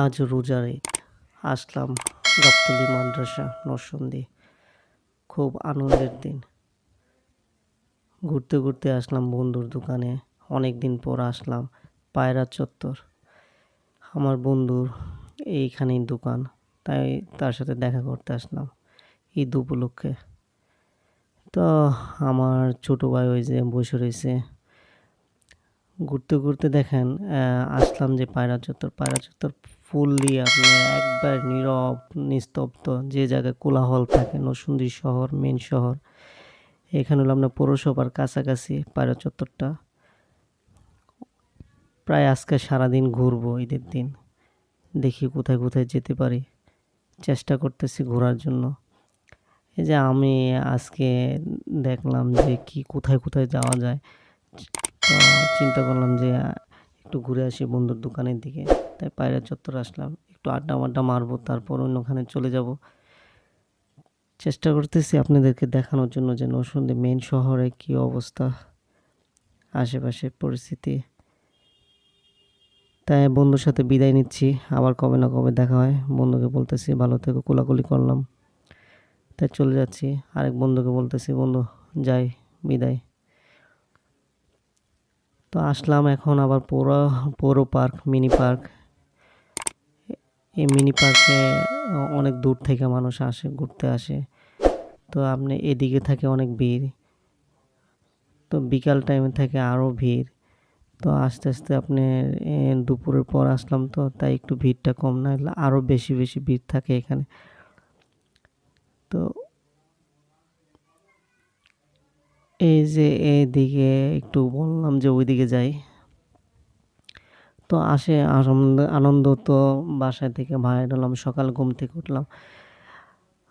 আজ রোজার আসলাম গাবতলী মাদ্রাসা নরসন্দী। খুব আনন্দের দিন। ঘুরতে ঘুরতে আসলাম বন্ধুর দোকানে। অনেক দিন পর আসলাম পায়রা চত্বর। আমার বন্ধুর এইখানেই দোকান, তাই তার সাথে দেখা করতে আসলাম ঈদ উপলক্ষে। তো আমার ছোটো ভাই ওই যে বসে রয়েছে। ঘুরতে ঘুরতে দেখেন আসলাম যে পায়রা চত্বর পায়রা চত্বর ফুললি আপনি একবার নীরব, নিস্তব্ধ যে জায়গায় কোলাহল থাকে, নরসিংদী শহর, মেন শহর, এখানে হলো আপনার পৌরসভার কাছাকাছি পায়রা চত্বরটা। প্রায় আজকে সারাদিন ঘুরবো ঈদের দিন, দেখি কোথায় কোথায় যেতে পারি, চেষ্টা করতেছি ঘোরার জন্য। এই যে আমি আজকে দেখলাম যে কি কোথায় কোথায় যাওয়া যায় চিন্তা করলাম যে একটু ঘুরে আসি বন্ধুর দোকানের দিকে। তাই পায়রা চত্বর আসলাম, একটু আড্ডা মাড্ডা মারবো, তারপর অন্যখানে চলে যাব। চেষ্টা করতেছি আপনাদেরকে দেখানোর জন্য যে নরসিংদী মেন শহরে কি অবস্থা আশেপাশের পরিস্থিতি। তাই বন্ধুর সাথে বিদায় নিচ্ছি, আবার কবে না কবে দেখা হয়। বন্ধুকে বলতেছি, ভালো থেকে, কোলাকুলি করলাম। তাই চলে যাচ্ছি। আরেক বন্ধুকে বলতেছি, বন্ধু, যাই, বিদায়। তো আসলাম এখন আবার পৌর পৌর পার্ক, মিনি পার্ক। এই মিনি পার্কে অনেক দূর থেকে মানুষ আসে, ঘুরতে আসে। তো আপনি এদিকে থাকে অনেক ভিড়। তো বিকাল টাইমে থাকে আরও ভিড়। তো আস্তে আস্তে আপনি দুপুরের পর আসলাম তো তাই একটু ভিড়টা কম না আরও বেশি বেশি ভিড় থাকে এখানে। তো এই যে এইদিকে একটু বললাম যে ওইদিকে যাই। তো আসে আনন্দ আনন্দ তো বাসায় থেকে বাইরে হলাম সকাল ঘুম থেকে উঠলাম।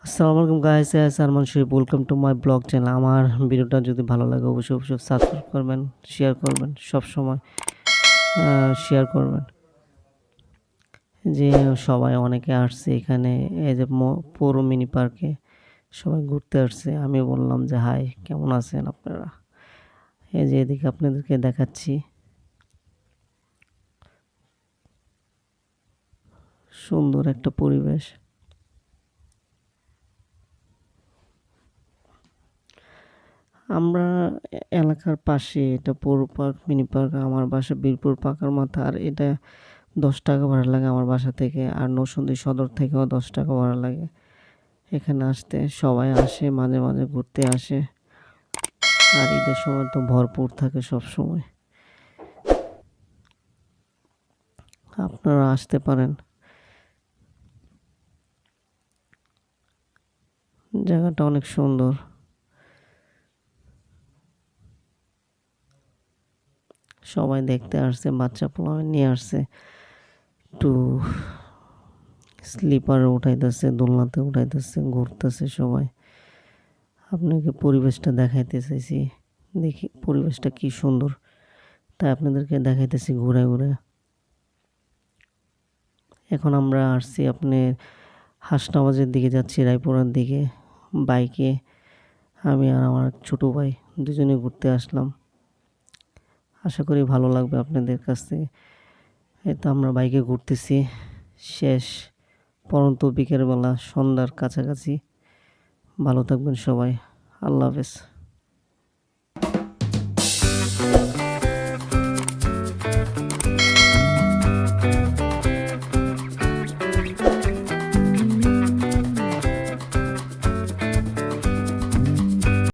আসসালামু আলাইকুম guys Salman Sharif. Welcome to my blog channel আমার ভিডিওটা যদি ভালো লাগে অবশ্যই অবশ্যই সাবস্ক্রাইব করবেন শেয়ার করবেন, সব সময় শেয়ার করবেন। যে সবাই অনেকে আসছে এখানে, এই যে পৌর মিনি পার্কে সবাই ঘুরতে আসছে। আমি বললাম যে হাই কেমন আছেন আপনারা? এই যে এদিকে আপনাদেরকে দেখাচ্ছি। সুন্দর একটা পরিবেশ। আমরা এলাকার পাশে, এটা পৌর পার্ক, মিনি পার্ক, আমার বাসা বীরপুর পাকার মাথা, আর এটা দশ টাকা ভাড়া লাগে আমার বাসা থেকে, আর নরসিংদী সদর থেকেও দশ টাকা ভাড়া লাগে। এখানে আসতে, সবাই আসে, মাঝে মাঝে ঘুরতে আসে। আর ঈদের সময় তো ভরপুর থাকে সব সময়। আপনারা আসতে পারেন। জায়গাটা অনেক সুন্দর। সবাই দেখতে আসছে, বাচ্চা পোলা নিয়ে আসছে। একটু স্লিপারে উঠাইতেছে, দোলনাতে উঠাইতেছে, ঘুরতেছে সবাই। আপনাকে পরিবেশটা দেখাইতে চাইছি। দেখি পরিবেশটা কি সুন্দর। তাই আপনাদেরকে দেখাইতেছি ঘুরে ঘুরে। এখন আমরা আসছি আপনার হাসনাবাজের দিকে যাচ্ছি, রায়পুরার দিকে। বাইকে আমি আর আমার ছোটো ভাই দুজনে ঘুরতে আসলাম। আশা করি ভালো লাগবে আপনাদের কাছ থেকে। এই তো আমরা বাইকে ঘুরতেছি। শেষ, পরন্ত বিকেলবেলা, সন্ধ্যার কাছাকাছি। ভালো থাকবেন সবাই। আল্লাহ হাফেজ।